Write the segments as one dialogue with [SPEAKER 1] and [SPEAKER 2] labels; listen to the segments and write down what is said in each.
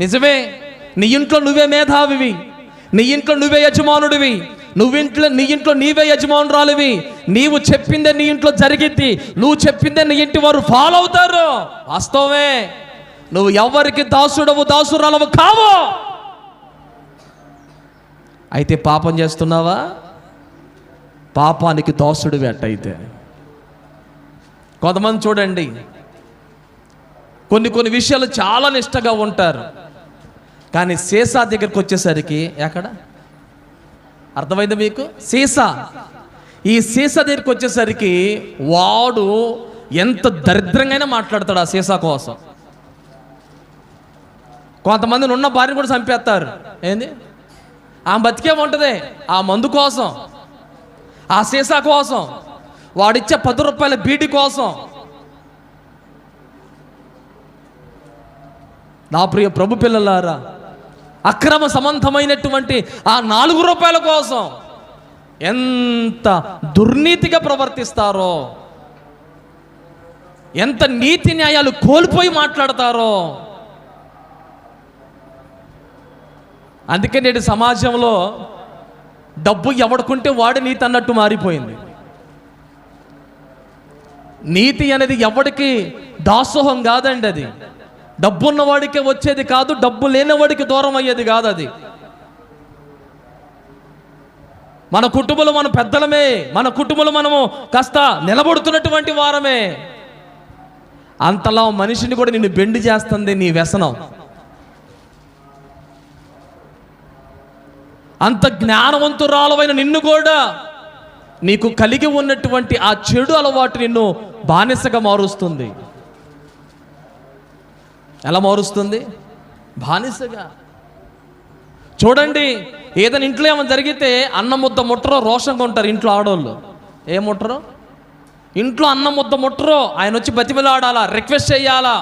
[SPEAKER 1] నిజమే నీ ఇంట్లో నువ్వే మేధావివి నీ ఇంట్లో నువ్వే యజమానుడివి నువ్వింట్లో నీ ఇంట్లో నీవే యజమానురాలివి నీవు చెప్పిందే నీ ఇంట్లో జరిగింది నువ్వు చెప్పిందే నీ ఇంటి వారు ఫాలో అవుతారు. వాస్తవమే నువ్వు ఎవరికి దాసుడవు దాసురాలవు కావు. అయితే పాపం చేస్తున్నావా? పాపానికి దాసుడు అట్టయితే కొంతమంది చూడండి కొన్ని కొన్ని విషయాలు చాలా నిష్టగా ఉంటారు. కానీ సీసా దగ్గరికి వచ్చేసరికి ఎక్కడ? అర్థమైంది మీకు? సీసా. ఈ సీసా దగ్గరికి వచ్చేసరికి వాడు ఎంత దరిద్రంగా మాట్లాడతాడు ఆ సీసా కోసం. కొంతమందిని ఉన్న భార్యను కూడా చంపేస్తారు. ఏంది? ఆ బతికే ఉంటుంది. ఆ మందు కోసం. ఆ సీసా కోసం. వాడిచ్చే పది రూపాయల బీటి కోసం. నా ప్రియ ప్రభు పిల్లలారా అక్రమ సంబంధమైనటువంటి ఆ నాలుగు రూపాయల కోసం ఎంత దుర్నీతిగా ప్రవర్తిస్తారో ఎంత నీతి న్యాయాలు కోల్పోయి మాట్లాడతారో. అందుకే నేటి సమాజంలో డబ్బు ఎవడుకుంటే వాడి నీతి అన్నట్టు మారిపోయింది. నీతి అనేది ఎవడికి దాసోహం కాదండి అది. డబ్బు ఉన్నవాడికే వచ్చేది కాదు డబ్బు లేనివాడికి దూరం అయ్యేది కాదు అది. మన కుటుంబంలో మన పెద్దలమే మన కుటుంబంలో మనము కాస్త నిలబడుతున్నటువంటి వారమే. అంతలా మనిషిని కూడా నిన్ను బెండి చేస్తుంది నీ వ్యసనం. అంత జ్ఞానవంతురాలవైన నిన్ను కూడా నీకు కలిగి ఉన్నటువంటి ఆ చెడు అలవాటు నిన్ను బానిసగా మారుస్తుంది. ఎలా మారుస్తుంది? బానిసగా. చూడండి ఏదైనా ఇంట్లో ఏమైనా జరిగితే అన్నం ముద్ద ముట్టరో రోషంగా ఉంటారు ఇంట్లో ఆడవాళ్ళు ఏ ముట్టరో? ఇంట్లో అన్నం ముద్ద ముట్టరో ఆయన వచ్చి బతిమలాడాలా రిక్వెస్ట్ చేయాలా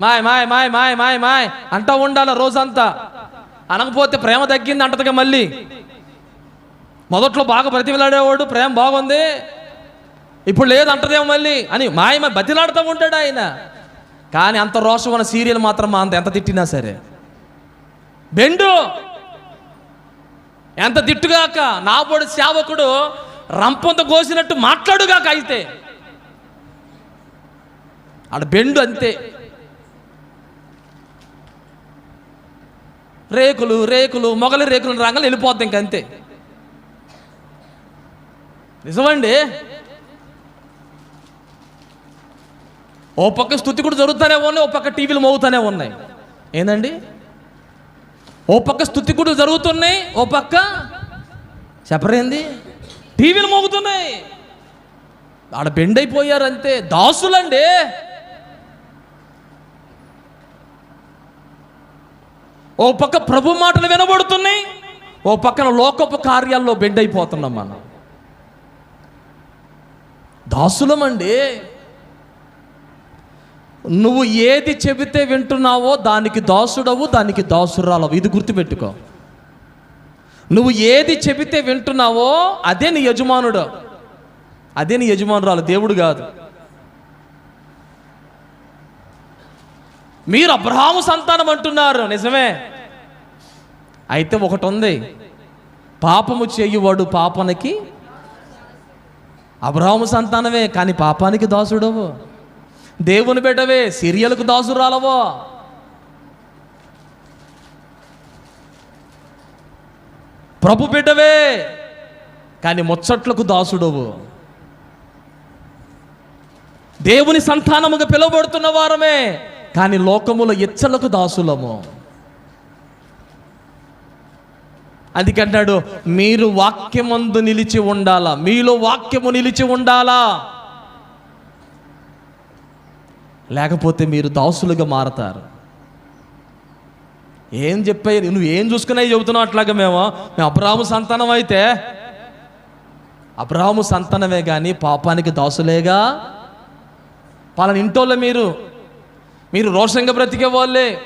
[SPEAKER 1] మాయ్ మాయ్ మాయ్ మాయ్ మాయ్ మాయ్ అంటూ ఉండాలా రోజంతా? అనకపోతే ప్రేమ తగ్గింది అంటదిగా మళ్ళీ. మొదట్లో బాగా బ్రతిమలాడేవాడు ప్రేమ బాగుంది. ఇప్పుడు లేదు అంటదేమో మళ్ళీ అని మాయ మాయ బతిలాడుతూ ఉంటాడు ఆయన. కానీ అంత రోషం ఉన్న సీరియల్ మాత్రం మా అంత ఎంత తిట్టినా సరే. బెండు! ఎంత తిట్టుగాక? నాబోడు సేవకుడు రంపంత కోసినట్టు మాట్లాడుగాక అయితే. ఆడ బెండు అంతే. రేకులు రేకులు మొగలి రేకులు రాగానే వెళ్ళిపోద్ది ఇంకంతే నిజమండి? ఓ పక్క స్థుతి కూడా జరుగుతూనే ఉన్నాయి ఓ పక్క టీవీలు మోగుతూనే ఉన్నాయి. ఏందండి? ఓ పక్క స్థుతి కూడా జరుగుతున్నాయి ఓ పక్క చెప్పరేంది? టీవీలు మోగుతున్నాయి. ఆడ బెండ్ అయిపోయారు అంతే. దాసులండి. ఓ పక్క ప్రభు మాటలు వినబడుతున్నాయి ఓ పక్కన లోకపు కార్యాల్లో బెండ్ అయిపోతున్నాం మనం. దాసులమండి. నువ్వు ఏది చెబితే వింటున్నావో దానికి దాసుడవు దానికి దాసురాలవు. ఇది గుర్తుపెట్టుకో. నువ్వు ఏది చెబితే వింటున్నావో అదే నీ యజమానుడు. అదే నీ యజమానురాలు దేవుడు కాదు. మీరు అబ్రహాము సంతానం అంటున్నారు నిజమే. అయితే ఒకటి ఉంది పాపము చేయువాడు పాపనికి అబ్రహాము సంతానమే కానీ పాపానికి దాసుడవు. దేవుని బిడ్డవే సిరియలకు దాసురాలవో. ప్రభు బిడ్డవే కానీ ముచ్చట్లకు దాసుడవు. దేవుని సంతానముగా పిలువబడుతున్న వారమే కానీ లోకముల ఇచ్చలకు దాసులము. అందుకంటాడు మీరు వాక్యమందు నిలిచి ఉండాలా? మీలో వాక్యము నిలిచి ఉండాలా? లేకపోతే మీరు దాసులుగా మారతారు. ఏం చెప్పాయి నువ్వు ఏం చూసుకున్నాయి చెబుతున్నావు అట్లాగా మేము? మేము అబ్రాహము సంతానం అయితే. అబ్రాహము సంతానమే కానీ పాపానికి దాసులేగా. పలాన ఇంటోళ్ళ మీరు. మీరు రోషంగా బ్రతికే వాళ్ళే.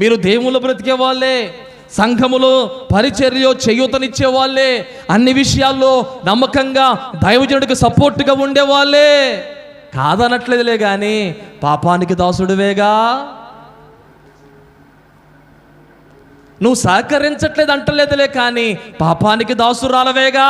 [SPEAKER 1] మీరు దేవుళ్ళు బ్రతికే వాళ్ళే. సంఘములో పరిచర్య చేయూతనిచ్చే వాళ్ళే. అన్ని విషయాల్లో నమ్మకంగా దైవజనుడికి సపోర్ట్గా ఉండే వాళ్ళే. కాదనట్లేదులే కానీ పాపానికి దాసుడువేగా. నువ్వు సహకరించట్లేదు అంటలేదులే కానీ పాపానికి దాసురాలవేగా.